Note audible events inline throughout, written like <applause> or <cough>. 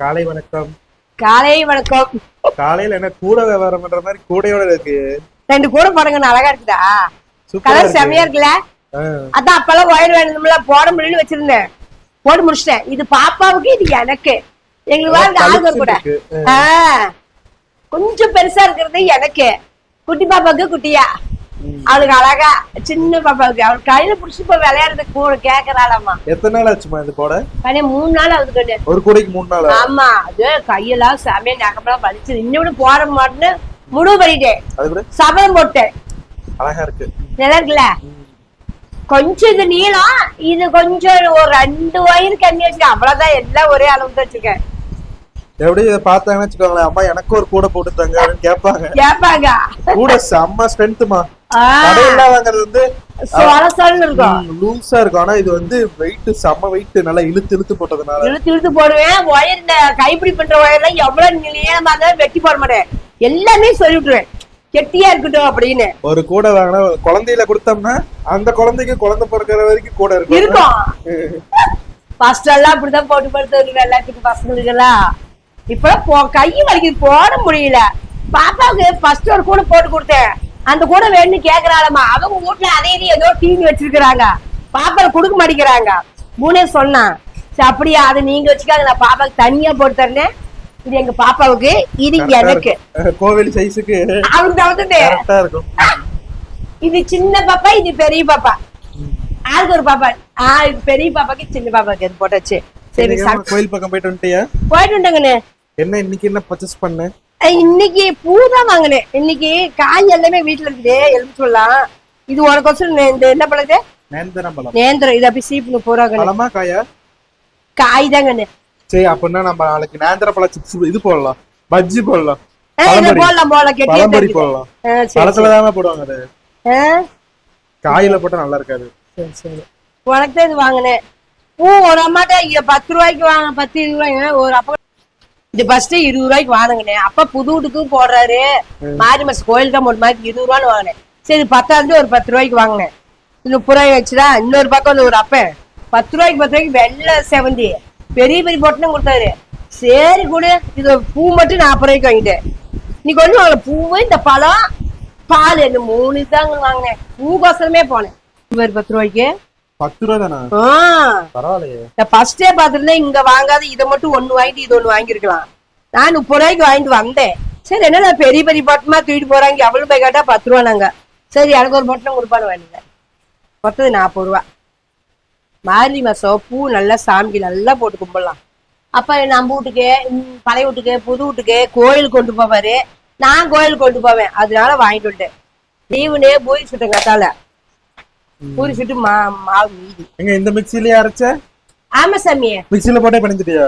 காலை வணக்கம். காலை வணக்கம். காலையில என்ன கூட வியாபாரம் பண்ற மாதிரி கூடையோட இருக்கு. ரெண்டு கூட போடுங்க அழகா இருக்குதா? கலர். செமையா இருக்குல்ல? அதான் அப்பெல்லாம் ஒயர் வேணும்ல போட முடியலன்னு வச்சிருந்தேன். போட்டு முடிச்சிட்டேன். இது பாப்பாவுக்கு இது எனக்கு. எங்களுக்கு ஆளுங்க கூட. கொஞ்சம் பெருசா இருக்கிறது எனக்கு. குட்டி பாப்பாவுக்கு குட்டியா. அவளுக்கு அழகா சின்ன பாப்பாவுக்கு. அவள் கையில புடிச்சு இப்ப விளையாடுறதுக்கு கூட கேக்குறாளாமா எத்தனை நாள் ஆச்சுமா இந்த கூடை? கண்ணே மூணு நாள் ஆகுது கண்ணு. ஒரு கூடைக்கு மூணு நாள். ஆமா அது கையெல்லாம் செமையா நகமெல்லாம் வலிச்சு இன்னும் போட மாட்டேன்னு முடிவு பண்ணிட்டேன். சபதம் போட்டேன். அழகா இருக்கு. நல்லா இருக்குல்ல? கொஞ்சம் இது நீளம் இது கொஞ்சம் ஒரு ரெண்டு வயிறு கம்மி வச்சுக்க. அவ்வளவுதான் எல்லாம் ஒரே அளவு தான் வச்சிருக்கேன் எப்படி இதை பார்த்தாங்கன்னு வச்சுக்கோங்களேன். அம்மா எனக்கு ஒரு கூடை போட்டு தாங்க அப்படின்னு கேட்பாங்க. கேப்பாங்க கூட செம்ம ஸ்ட்ரென்த்மா ஆ, கடையில வாங்குறது வந்து லூஸா இருக்கும். ஆனா இது வந்து வெயிட் செம்ம வெயிட் நல்லா இழுத்து இழுத்து போட்டதுனால. இழுத்து இழுத்து போடுவேன். ஒயர் இந்த கைப்பிடி பண்ற ஒயர்லாம் எவ்வளவு நீளமா இருந்தாலும் வெட்டி போட மாட்டேன். எல்லாமே சொல்லி விட்டுருவேன். கெட்டியா இருக்கட்டும் அப்படின்னு. ஒரு கூடை வாங்கினா குழந்தையில கொடுத்தோம்னா அந்த குழந்தைக்கு குழந்தை பிறக்கிற வரைக்கும் கூட இருக்கும். இருக்கும். <laughs> ஃபர்ஸ்ட் எல்லாம் அப்படிதான் போட்டு போட்டு வருவேன் எல்லாத்துக்கும் பசங்களுக்கு எல்லாம் இப்ப கை வலிக்குது. போட முடியல. பாப்பாவுக்கு ஃபர்ஸ்ட் ஒரு கூட போட்டு கொடுத்தேன். அந்த கூட வேணும்னு கேக்குறாளம்மா. அவங்க வீட்டுல அதே இது ஏதோ டிவி வச்சிருக்கிறாங்க. பாப்பாவை கொடுக்க மாட்டேங்கிறாங்க. மூணே சொன்னான் சரி அப்படியா அது நீங்க வச்சுக்காங்க நான் பாப்பாவுக்கு தனியா போட்டு தரேன். இது எங்க பாப்பாவுக்கு இது எனக்கு. கோவில் சைஸுக்கு கரெக்டா இருக்கும். இது சின்ன பாப்பா இது பெரிய பாப்பா. ஆளுக்கு ஒரு பாப்பா. ஆ இது பெரிய பாப்பாக்கு சின்ன பாப்பாக்கு இது போட்டாச்சு. சரி கோயில் பக்கம் போயிட்டு வந்துட்டியா? போயிட்டு வந்துட்டேங்கண்ணே. என்ன இன்னைக்கு என்ன பர்ச்சேஸ் பண்ண? அஹ் இன்னைக்கு பூ தான் வாங்கினேன். இன்னைக்கு காய் எல்லாமே வீட்டுல இருக்குது. எலும்பு சொல்லலாம் இது உனக்கோசரம் நே- இந்த என்ன பழது நேந்திரம் பழம். நேந்திரம். இது அப்படி சீப்புன்னு போறாங்க பழமா காயா? காய் தாங்கண்ணே சரி அப்படின்னா நம்ம நாளைக்கு நேந்திர பழ சிப்ஸ் இது போடலாம். பஜ்ஜி போடலாம். போடலாம் போடலாம் தெரியுது. போடலாம். பழத்துல தானே போடுவாங்க அது. அஹ் காயில போட்டா நல்லா இருக்காது. சரி சரி. உனக்கு தான் இது வாங்கினேன். பூ ஒரு அம்மாட்ட பத்து ரூபாய்க்கு வாங்க பத்து இருபது ஒரு அப்பா இது ஃபர்ஸ்ட் இருபது ரூபாய்க்கு வாங்கினேன். அப்பா புது வீட்டுக்கும் போடுறாரு. மாரி மாசம் கோயில் தான் போட்டு மாதிரி இருபது ரூபான்னு வாங்கினேன். சரி பத்தாவது ஒரு பத்து ரூபாய்க்கு வாங்கினேன். முப்பது ரூபாய்க்கு வச்சுடா இன்னொரு பக்கம் வந்து ஒரு அப்பன். பத்து ரூபாய்க்கு பத்து ரூபாய்க்கு வெள்ளை செவந்தி. பெரிய பெரிய பொட்டுன்னு கொடுத்தாரு. சரி கொடு. இது பூ மட்டும் நாற்பது ரூபாய்க்கு வாங்கிட்டேன். நீ கொண்டு வாங்கல பூவு இந்த பழம் பால் என்ன மூணு தாங்க வாங்கினேன். பூக்கோசரமே போனேன். இவர் பத்து ரூபாய்க்கு. பத்து ரூபா தானே? ஆ. பரவாயில்லையே. ஃபர்ஸ்டே பார்த்துருந்தேன் இங்க வாங்காத இதை மட்டும் ஒண்ணு வாங்கிட்டு இது ஒண்ணு வாங்கியிருக்கலாம். நான் முப்பது ரூபாய்க்கு வாங்கிட்டு வந்தேன். சரி என்ன பெரிய பெரிய பட்டமா தூக்கிட்டு போறாங்க? எவ்வளவு போய் கேட்டா பத்து ரூபா நாங்க. சரி எனக்கு ஒரு பட்டம் கொடுப்பான்னு வேணுங்க மொத்தது நாற்பது ரூபா. மார்கழி மாசம் பூ நல்லா சாமிக்கு நல்லா போட்டு கும்பிடலாம். அப்ப நம்ம வீட்டுக்கு பழைய வீட்டுக்கு புது வீட்டுக்கு கோயில் கொண்டு போவாரு. நான் கோயில் கொண்டு போவேன். அதனால வாங்கிட்டு வந்துட்டேன். லீவுனே பூரி சுட்டேன் கத்தால. பூரி சுட்டு மா மாவு மீதி. எங்க இந்த மிக்சிலயே அரைச்ச? ஆமா சாமியே மிக்சில போட்டே பண்ணிச்சிட்டியா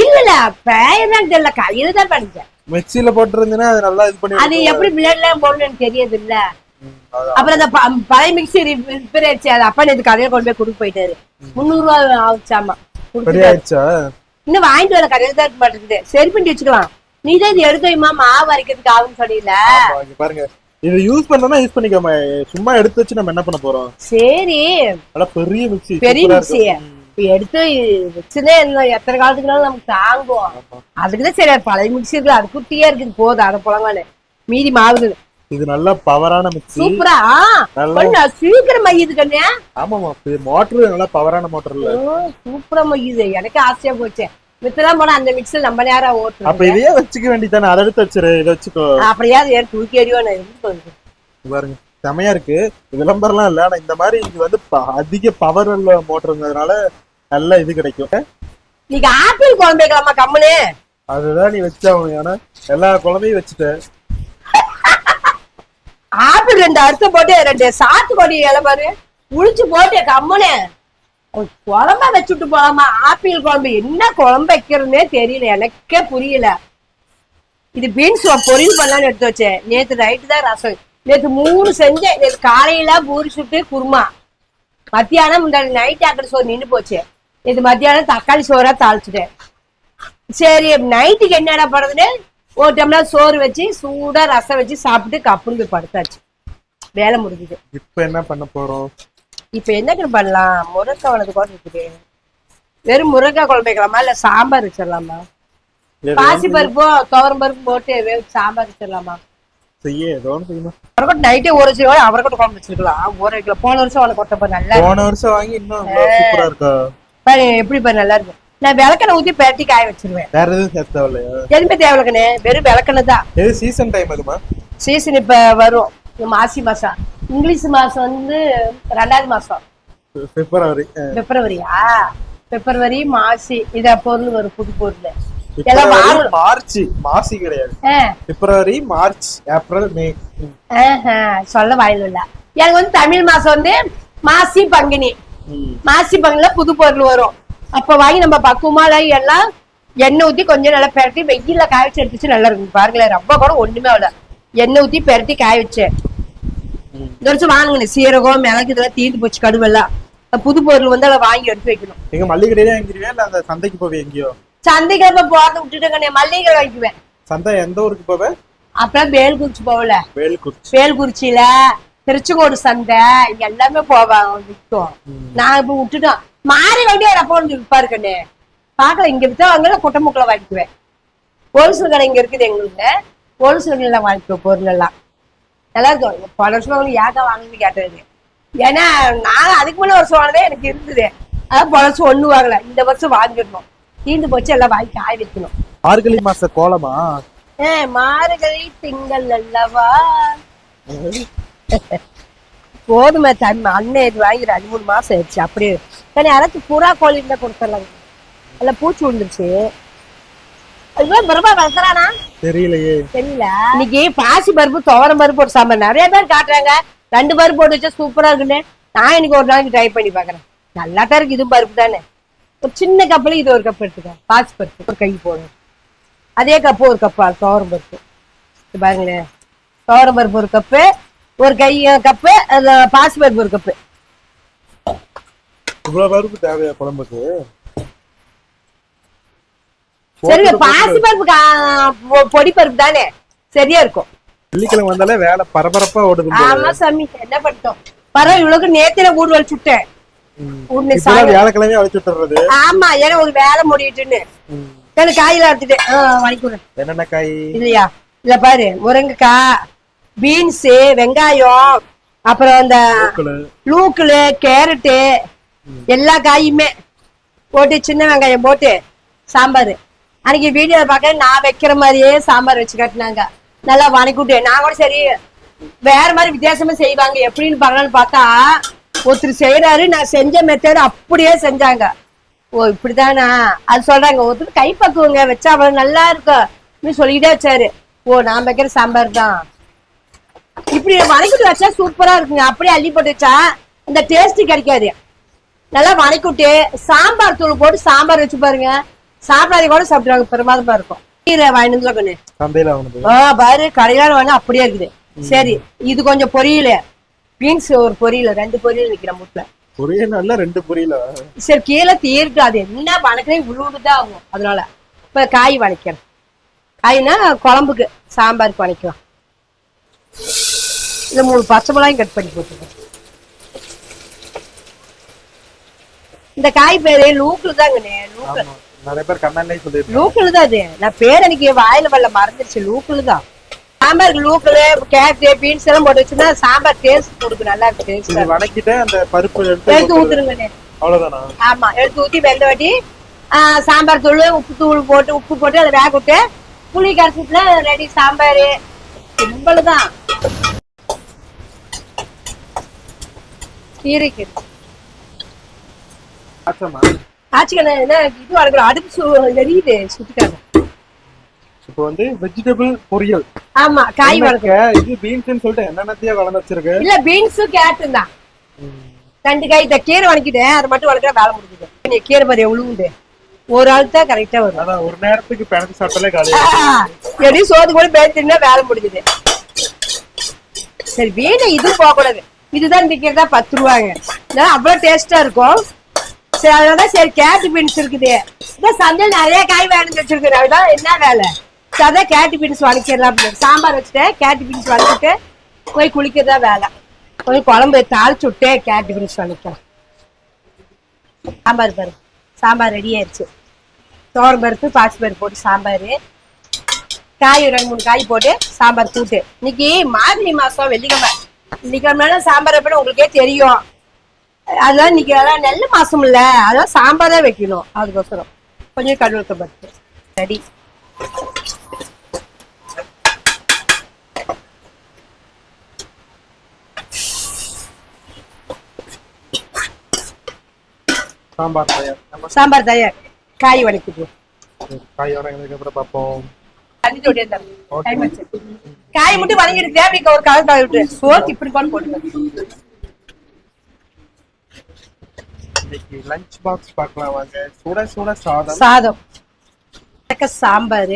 இல்ல இல்ல பெயர் தான் தெரியல கையில தான் படிச்சேன் மிக்சில போட்டிருந்தீங்கன்னா அது நல்லா இது பண்ணி அது எப்படி பிளேட்ல போடணும்னு தெரியாது இல்ல. அப்புறம் அந்த பழைய மிக்சி ரிப்பேர் ஆயிடுச்சு. அது அப்பா நேத்து கடையில கொண்டு போய் கொடுக்க போயிட்டாரு. முந்நூறு ரூபா ஆகுச்சாமா இன்னும் வாங்கிட்டு வர கடையில தான் இருக்க மாட்டேங்குது. சரி பண்ணி வச்சுக்கலாம். நீ தான் இது எடுத்து வைமா மாவு அரைக்கிறதுக்கு ஆகும்னு இங்க பாருங்க. இது யூஸ் பண்ணனா யூஸ் பண்ணிக்காம. சும்மா எடுத்து வச்சு நம்ம என்ன பண்ண போறோம்? சரி. நல்லா பெரிய மிக்ஸி பெரிய. இப்ப எடுத்து வச்சுனே இன்னும் எத்தனை காலத்துக்குனாலும் நமக்கு தாங்கும். ஆமா. அதுக்குதான் சரி பழைய மிக்சி இருக்கு அது குட்டியா இருக்குது போதும் அதை புழங்கானு மீதி மாவு இது நல்ல பவரான மிக்ஸி சூப்பரா? நல்லா சீக்கிரம் மையுது கண்ணே. ஆமாமா மோட்டர் நல்லா பவரான மோட்டர் இல்ல. சூப்பரா மையுது. எனக்கு ஆசையா போச்சு. மித்தலாம் போனா அந்த மிக்சர் நம்ம நேரம் அப்ப ஓட்டுறோம் இதையே வச்சுக்க வேண்டியதானே அதை எடுத்து வச்சிரு இதை வச்சுக்கோ. அப்படியாவது ஏன் தூக்கி எறிவா நான் இருந்து பாருங்க செமையா இருக்கு. விளம்பரம்லாம் இல்ல ஆனா இந்த மாதிரி இது வந்து அதிக பவர் உள்ள மோட்டருங்கிறதுனால நல்ல இது கிடைக்கும். நீங்க ஆப்பிள் குழம்பு வைக்கலாமா கம்முனு? அதுதான் நீ வச்சாகணும் ஏன்னா எல்லா குழந்தையும் வச்சுட்ட. ஆப்பிள் ரெண்டு அறுத்த போட்டு ரெண்டு சாத்துக்கொடி இலை பாரு. உளிச்சு போட்டு கம்முனு. குழம்ப வச்சுட்டு போலாமா? ஆப்பிள் குழம்பு. என்ன குழம்பு வைக்கிறதுனே தெரியல. எனக்கே புரியல. இது பீன்ஸ் பொரியல் பண்ணலாம்னு எடுத்து வச்சேன். நேத்து நைட்டு தான் ரசம். நேத்து மூணு செஞ்சேன். நேத்து காலையில பூரி சுட்டு குருமா. மத்தியானம் முந்தாடி நைட் ஆக்கிற சோறு நின்று போச்சு. நேத்து மத்தியானம் தக்காளி சோறா தாளிச்சிட்டேன். சரி நைட்டுக்கு என்னடா பண்ணுறதுன்னு ஒரு டம்ளர் சோறு வச்சு சூடா ரசம் வச்சு சாப்பிட்டு கப்புன்னு போய் படுத்தாச்சு. வேலை முடிஞ்சுது. இப்ப என்ன பண்ண போறோம்? இப்ப என்ன பண்ணலாம்? முருங்கை வளர்த்து கூட இருக்குது. வெறும் முருங்கை குழம்பு வைக்கலாமா? இல்ல சாம்பார் வச்சிடலாமா? பாசி பருப்பும் துவரம் பருப்பு போட்டு சாம்பார் வச்சிடலாமா? அவரைக்கொட்டை நைட்டே ஊற வச்சு அவரைக்கொட்டை குழம்பு வச்சிருக்கலாம். போன வருஷம் அவனை கொட்டை பாரு நல்லா போன வருஷம் வாங்கி இன்னும் சூப்பரா இருக்கா? பாரு எப்படி பாரு நல்லா இருக்கும் நான் விளக்கெண்ணெய் ஊத்தி பெரட்டி காய வச்சிருவேன். வேற எதுவும் சேர்த்து தேவையில்லையா? எதுவுமே தேவைக்கண்ணே வெறும் விளக்கெண்ணெய் தான். எது சீசன் டைம் அதுமா? சீசன் இப்ப வரும். மாசி மாசம். இங்கிலீஷ் மாசம் வந்து ரெண்டாவது மாசம். பிப்ரவரி பிப்ரவரியா? பிப்ரவரி மாசி இத பொருள் வரும் புது பொருள். மார்ச் மாசி கிடையாது. February March April May. சொல்ல வாயில் இல்ல. எனக்கு வந்து தமிழ் மாசம் வந்து மாசி பங்குனி. மாசி பங்குல புது பொருள் வரும். அப்ப வாங்கி நம்ம பக்குவமா எல்லாம் எண்ணெய் ஊத்தி கொஞ்சம் நல்லா பெரட்டி வெயில்ல காய வச்சு எடுத்துச்சு நல்லா இருக்கும். பாருங்களேன் ரொம்ப கூட ஒண்ணுமே அவ்வளவு எண்ணெய் ஊத்தி பெரட்டி காய வச்சேன். இந்த வருஷம் சீரகம் மிளகு இதெல்லாம் தீர்ந்து போச்சு கடுவெல்லாம். புது பொருள் வந்து அதை வாங்கி எடுத்து வைக்கணும். எங்க மல்லிகை கடையில இல்ல அந்த சந்தைக்கு போவே எங்கேயோ? சந்தைக்கு இப்ப போறத விட்டுட்டுங்க மல்லிகை வாங்கிக்குவேன். சந்தை எந்த ஊருக்கு போவே? அப்புறம் வேல்குறிச்சி போகல வேலுக்குறிச்சி வேல்குறிச்சியில திருச்செங்கோடு சந்தை இங்க எல்லாமே போவாங்க விற்கும் நான் இப்ப விட்டுட்டோம். மாறி வண்டி எப்போ வந்து விற்பாரு கண்ணு. பாக்கல இங்க வித்தா வாங்கல குட்டமுக்கில் வாங்கிக்குவேன். ஹோல்சேல் கடை இங்க இருக்குது எங்களுக்கு. ஹோல்சேல் கடையில வாங்கிக்குவேன் பொருள் எல்லாம் நல்லா இருக்கும். பல வருஷமா உங்களுக்கு ஏக்கா வாங்கணும்னு கேட்டது ஏன்னா நான் அதுக்கு முன்ன வருஷம் வாங்கினதே எனக்கு இருந்தது. அதான் பல வருஷம் ஒண்ணு வாங்கல. இந்த வருஷம் வாங்கிடணும் தீந்து போச்சு எல்லாம் வாங்கி காய வைக்கணும். மார்கழி மாச கோலமா? ஏ மார்கழி திங்கள் அல்லவா? போதுமே தம்பி அண்ணன் இது வாங்கி ரெண்டு மூணு மாசம் ஆயிடுச்சு அப்படியே. யாராச்சும் புறா கோழி இருந்தா கொடுத்துடலாம் அல்ல பூச்சி விழுந்துருச்சு. அதுதான் பருப்பா தெரியலையே. தெரியல. இன்னைக்கு பாசி பருப்பு துவரம் பருப்பு போட்டு சாம்பார். நிறைய பேர் காட்டுறாங்க. ரெண்டு பருப்பு போட்டு வச்சா சூப்பரா இருக்குன்னு. நான் இன்னைக்கு ஒரு நாளைக்கு ட்ரை பண்ணி பாக்குறேன் நல்லா தான் இருக்கு. இதுவும் பருப்பு தானே. ஒரு சின்ன கப்புல இது ஒரு கப் எடுத்துக்க. பாசி பருப்பு. ஒரு கை போடும் அதே கப்பு ஒரு கப்பா. துவரம் பருப்பு. இது பாருங்களேன் துவரம் பருப்பு ஒரு கப்பு. ஒரு கை கப்பு. பாசி பருப்பு ஒரு கப்பு. பருப்பு தேவையா குழம்புக்கு? சரி பாசி பருப்பு பொடி பருப்பு தானே? சரியா இருக்கும். வெள்ளிக்கிழமை வந்தாலே வேலை பரபரப்பா ஓடுது. ஆமா சாமி என்ன பண்ணிட்டோம் பரவாயில்ல இவ்வளவு நேத்துல ஊடு வலிச்சு இப்பெல்லாம் வியாழக்கிழமையே அழைச்சு விட்டுறது. ஆமா ஏன்னா ஒரு வேலை முடிட்டுன்னு ம். எனக்கு காயில எடுத்துட்டேன் வாங்கிக்கிறேன் என்னென்ன காய்? இல்லையா? இல்ல பாரு முருங்கைக்காய் பீன்ஸ் வெங்காயம் அப்புறம் அந்த. லூக்குல. கேரட்டு எல்லா காயுமே போட்டு சின்ன வெங்காயம் போட்டு சாம்பார். அன்னைக்கு வீடியோ பார்க்க நான் வைக்கிற மாதிரியே சாம்பார் வச்சு கட்டினாங்க. நல்லா வணக்கிவிட்டு நான் கூட சரி வேற மாதிரி வித்தியாசமா செய்வாங்க எப்படின்னு பார்க்கலாம்னு பார்த்தா ஒருத்தர் செய்யறாரு நான் செஞ்ச மெத்தேடு அப்படியே செஞ்சாங்க. ஓ இப்படிதானா அது சொல்றாங்க ஒருத்தர் கை பக்குவங்க வச்சா அவ்வளவு நல்லா இருக்கும் அப்படின்னு சொல்லிக்கிட்டே வச்சாரு. ஓ நான் வைக்கிற சாம்பார் தான். இப்படி வணக்கிட்டு வச்சா சூப்பரா இருக்குங்க. அப்படியே அள்ளி போட்டு வச்சா இந்த டேஸ்ட் கிடைக்காது. நல்லா வணக்கிட்டு சாம்பார் தூள் போட்டு சாம்பார் வச்சு பாருங்க. சாப்பிடாத கூட சாப்பிடுவாங்க பிரமாதமா இருக்கும். கீரை வாங்கிட்டு வந்து சந்தையில வாங்கினது. ஆ பாரு கடையில வாங்க அப்படியே இருக்குது. சரி இது கொஞ்சம் பொரியல. பீன்ஸ் ஒரு பொரியல ரெண்டு பொரியல் நிக்கிறேன் வீட்டுல ஒரே நாள்ல ரெண்டு புரியல? சரி கீழே தீர்க்கு அது என்ன வணக்கவே உழுவுதான் ஆகும் அதனால. இப்ப காய் வணக்கிறேன். காய்னா குழம்புக்கு சாம்பாருக்கு வணக்கலாம். இந்த மூணு பச்சை மிளகாயும் கட் பண்ணி போட்டுருக்கேன் இந்த காய் பேரு லூக்குல தாங்கண்ணே லூக்கு ஆமா. நிறைய பேர் கமெண்ட்லயே சொல்லிருக்காங்க லூக்குல தான் அது நான் பேர் எனக்கு வாயில வரல மறந்துருச்சு. லூக்குல தான் சாம்பாருக்கு லூக்குல கேரட் பீன்ஸ் எல்லாம் போட்டு வச்சுன்னா சாம்பார் டேஸ்ட் கொடுக்கும். நல்லா இருக்கு டேஸ்ட் வணக்கிட்டு அந்த பருப்பு எடுத்து. ஊத்துருங்கண்ணே அவ்வளவுதானா? ஆமா எடுத்து ஊத்தி வெந்த வாட்டி சாம்பார் தூள் உப்பு தூள் போட்டு உப்பு போட்டு அதை வேக விட்டு புளி கரைச்சிட்டுல ரெடி சாம்பார். சிம்பிள் தான் கீரைக்கு. ஆச்சமா ஆச்சுக்கண்ணே என்ன இது வளர்க்குறோம் அடுப்பு சு எரியுது சுட்டுக்காங்க. இப்போ வந்து வெஜிடபிள் பொரியல். ஆமா காய் என்னக்கா, இது பீன்ஸ்னு சொல்லிட்டு என்னென்னத்தையா கலந்து வச்சிருக்கு. இல்ல பீன்ஸும் கேரட்டும் தான். ரெண்டு காய் இந்த கீரை வணக்கிட்டேன் அதை மட்டும் வளர்க்குற வேலை முடிஞ்சுது. நீ கீரை பாரு எவ்வளவு ஒரு ஆள் தான் கரெக்டா வரும். அதான் ஒரு நேரத்துக்கு பிணத்து சாப்பிட்டாலே காலி எப்படி சோது கூட பேசினா வேலை முடிஞ்சுது. சரி வீணை இது போக கூடாது இதுதான் விற்கிறதா பத்து ரூபாங்க. அவ்வளவு டேஸ்டா இருக்கும். சரி அதனால சரி கேட்டு பீன்ஸ் இருக்குது. இந்த சந்தையில் நிறைய காய் வேணும்னு வச்சிருக்கு அதுதான் என்ன வேலை? சரி, அதான் கேட்டு பீன்ஸ் வதக்கிடலாம் சாம்பார் வச்சுட்டேன் கேட்டு பீன்ஸ் வளைச்சிட்டு போய் குளிக்கிறதா வேலை. போய் குழம்பு தாளிச்சு விட்டே கேட்டு பீன்ஸ் வளைக்கலாம் சாம்பார் பாரு. சாம்பார் ரெடி ஆயிடுச்சு. தோரம் பருப்பு பாசி பருப்பு போட்டு சாம்பார். காய் ஒரு ரெண்டு மூணு காய் போட்டு சாம்பார் கூட்டு. இன்னைக்கு மார்கழி மாசம் வெள்ளிக்கிழமை. வெள்ளிக்கிழமை சாம்பார் அப்படின்னு உங்களுக்கே தெரியும். அதெல்லாம் இன்னைக்கு அதெல்லாம் நெல் மாசம் இல்ல. அதான் சாம்பார் தான் வைக்கணும். அதுக்கோசரம். கொஞ்சம் கடுவக்க பருப்பு ரெடி சாம்பார் தயார். சாம்பார் தயார். காய் வதக்கிட்டு காய் வடங்கினதுக்கு அப்புறம் பார்ப்போம். காய் மட்டும் வதங்கிட்டு அப்படி ஒரு கலர் விட்டு. சோத்து இப்படி கொண்டு போட்டு. இன்னைக்கு லஞ்ச் பாக்ஸ் பார்க்கலாம் வாங்க. சுட சுட சாதம். சாதம். சாம்பார்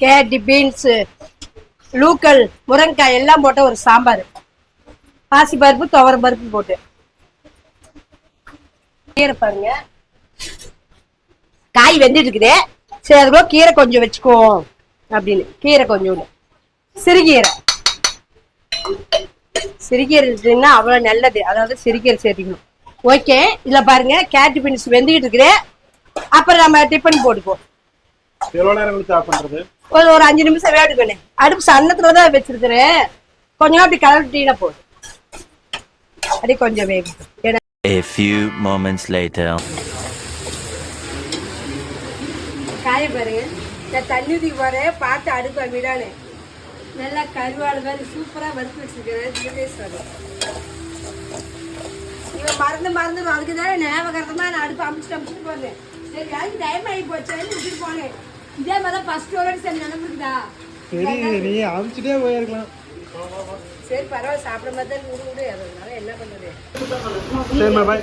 கேரட் பீன்ஸ் லூக்கல் முருங்கைக்காய் எல்லாம் போட்ட ஒரு சாம்பார். பாசி பருப்பு துவரம் பருப்பு போட்டு. கீரை பாருங்க. காய் வெந்துட்டு இருக்குது சரி அதுக்குள்ள கீரை கொஞ்சம் வச்சுக்குவோம் அப்படின்னு. கீரை கொஞ்சம் சிறுகீரை. சிறுகீரை எடுத்தீங்கன்னா அவ்வளோ நல்லது. அதாவது சிறுகீரை சேர்த்துக்கணும். ஓகே இதுல பாருங்க கேரட் பீன்ஸ் வெந்துகிட்டு இருக்குது. அப்புறம் நம்ம டிஃபன் பண்றது? ஒரு ஒரு அஞ்சு நிமிஷம் வேடுக்கணும் அடுப்பு சன்னத்துல தான் வச்சிருக்கிறேன். கொஞ்சம் அப்படி கலர்ட்டீங்கன்னா போதும். அப்படியே கொஞ்சம் வேகும். A few moments later. காய பாருங்க. நான் தண்ணி ஊற்றி போறேன் பார்த்து அடுப்பை விடானு. நல்லா கருவாடு மாதிரி சூப்பரா வறுத்து வச்சிருக்கிறேன். மறந்து மறந்து அதுக்கு தான் ஞாபகமா நான் அடுப்பு அமிச்சுட்டு அமிச்சுட்டு போனேன் சரி அதுக்கு டைம் ஆகி போச்சேன்னு விட்டுட்டு போனேன். இதே மாதிரி ஃபர்ஸ்ட் ஒரு சரி நினைப்புக்குதா சரி நீ அமிச்சுட்டே போயிருக்கலாம். சரி பரவாயில்ல சாப்பிட மாதிரி தான் விடு விடு. அதனால என்ன பண்ணுறது சரி பாய்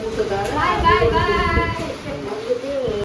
பாய் பாய்